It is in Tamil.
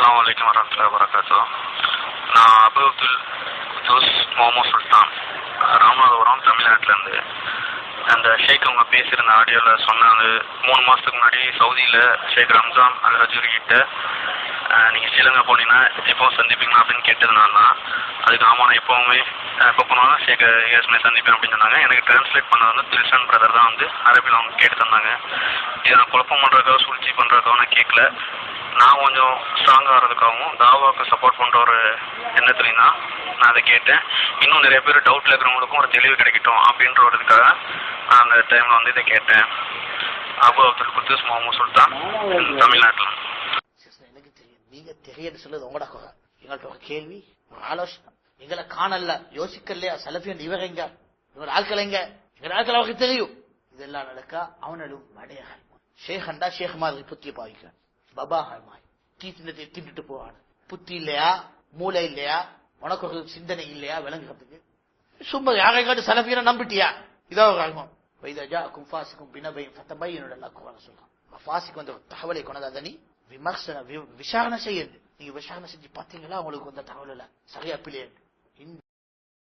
அஸ்லாம் வலைக்கம் வரமத்துல வரகாத்தோ நான் அபு அப்துல் ஜோஸ் மோமோ சுல்தான். ராமநாதபுரம் தமிழ்நாட்டிலேருந்து. அந்த ஷேக் அவங்க பேசியிருந்த ஆடியோவில் சொன்னாங்க மூணு மாதத்துக்கு முன்னாடி சவுதியில் ஷேக் ரம்ஜான் அல் ஹஜூரி கிட்ட நீங்கள் ஸ்ரீலங்கா போனீங்கன்னா எப்போ சந்திப்பீங்களா? அப்படின்னு கேட்டதுனால நான் தான். அதுக்கு ஆமாம் நான் எப்போவுமே எப்போ போனாலும் ஷேக் ஏஸ்மே சந்திப்பேன் அப்படின்னு சொன்னாங்க. எனக்கு டிரான்ஸ்லேட் பண்ணது வந்து தில்சன் பிரதர் தான் வந்து அரபியில் அவங்க கேட்டு தந்தாங்க. இதை நான் குழப்பம் பண்ணுறதுக்காக சூழ்ச்சி பண்ணுறதுக்காக நான் கேட்கல நான் கொஞ்சம் ஸ்ட்ராங்காக ஆகிறதுக்காகவும் தாவாவுக்கு சப்போர்ட் பண்ணுற ஒரு எண்ணத்துலையும் தான் நான் அதை கேட்டேன். இன்னும் நிறைய பேர் டவுட்டில் இருக்கிறவங்களுக்கும் ஒரு தெளிவு கிடைக்கட்டும் அப்படின்ற ஒரு இதுக்காக நான் அந்த டைமில் வந்து இதை கேட்டேன். அபு அப்துல் குத்தூஸ் முகமது சுல்தான் தமிழ்நாட்டில். எனக்கு தெரியும் நீங்க தெரியன்னு சொல்லுது உங்களோட குறை. எங்கள்கிட்ட ஒரு கேள்வி ஒரு ஆலோசனை. எங்களை காணல யோசிக்கலையா? சலபியன் இவங்க எங்க? இவர் ஆட்கள் எங்க? எங்க ஆட்கள் அவருக்கு தெரியும். இதெல்லாம் நடக்க? அவனும் மடையாய் ஷேഖண்டா ஷேக் மாதிரி புத்திய பாவிக்க பபாகமாய் ஹாய் தின்னுட்டு போவான். புத்தி இல்லையா? மூளை இல்லையா? உனக்கு ஒரு சிந்தனை இல்லையா? விளங்குறதுக்கு. சும்மா யாரை காட்டு சலபியனை நம்பிட்டியா? இதோ ஒரு ஆகும் வைதா ஜாக்கும் பினபையும் சத்தபாய் என்னோட குர்ஆன்ல சொல்றான் ஃபாசிக்கு வந்து தகவலை கொண்டதா நீ? விமர்சன வி- விசாரணை செய்யுது நீங்க விசாரணை செஞ்சு பாத்தீங்களா உங்களுக்கு வந்த தகவல் இல்ல சரியா பிள்ளையன்